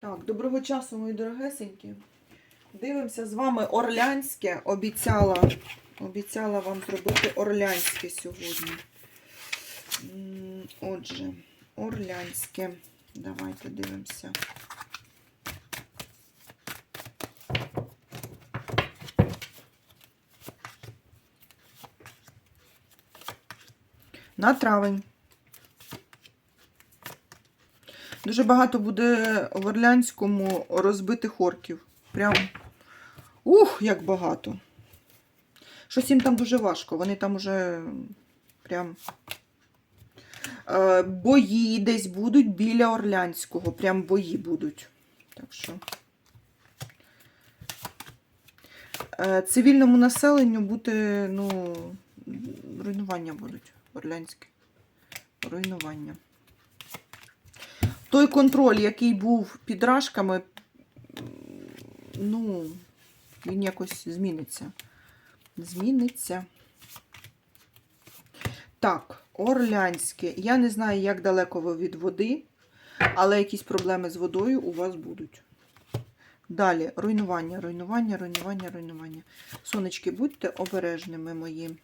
Так, доброго часу, мої дорогесенькі. Дивимося з вами орлянське. Обіцяла, обіцяла вам зробити орлянське сьогодні. Отже, орлянське. Давайте дивимося. На травень. Дуже багато буде в Орлянському розбитих орків. Прям ух, як багато. Щось їм там дуже важко. Вони там уже прям е, бої десь будуть біля Орлянського. Прям бої будуть. Так що. Е, цивільному населенню буде, ну, руйнування будуть. Орлянське. Руйнування. Той контроль, який був під рашками, ну, він якось зміниться. Зміниться. Так, Орлянське. Я не знаю, як далеко ви від води, але якісь проблеми з водою у вас будуть. Далі, руйнування, руйнування, руйнування, руйнування. Сонечки, будьте обережними мої.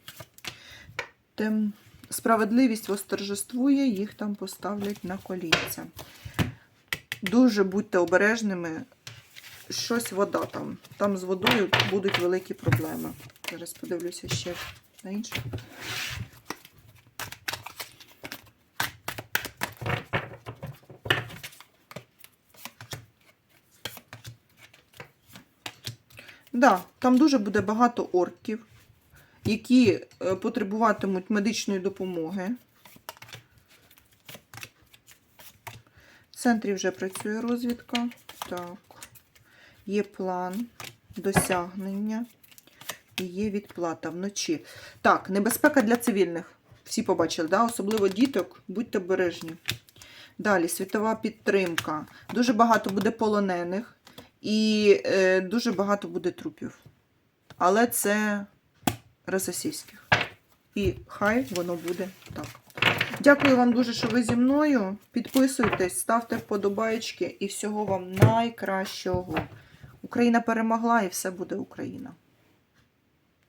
Тем... Справедливість восторжествує, їх там поставлять на колінця. Дуже будьте обережними. Щось вода там. Там з водою будуть великі проблеми. Зараз подивлюся ще на інше. Да, там дуже буде багато орків, які е, потребуватимуть медичної допомоги. В центрі вже працює розвідка. Так, є план досягнення і є відплата вночі. Так, небезпека для цивільних. Всі побачили, да? особливо діток, будьте обережні. Далі, світова підтримка. Дуже багато буде полонених і е, дуже багато буде трупів. Але це російських. І хай воно буде так. Дякую вам дуже, що ви зі мною. Підписуйтесь, ставте вподобайки і всього вам найкращого. Україна перемогла і все буде Україна.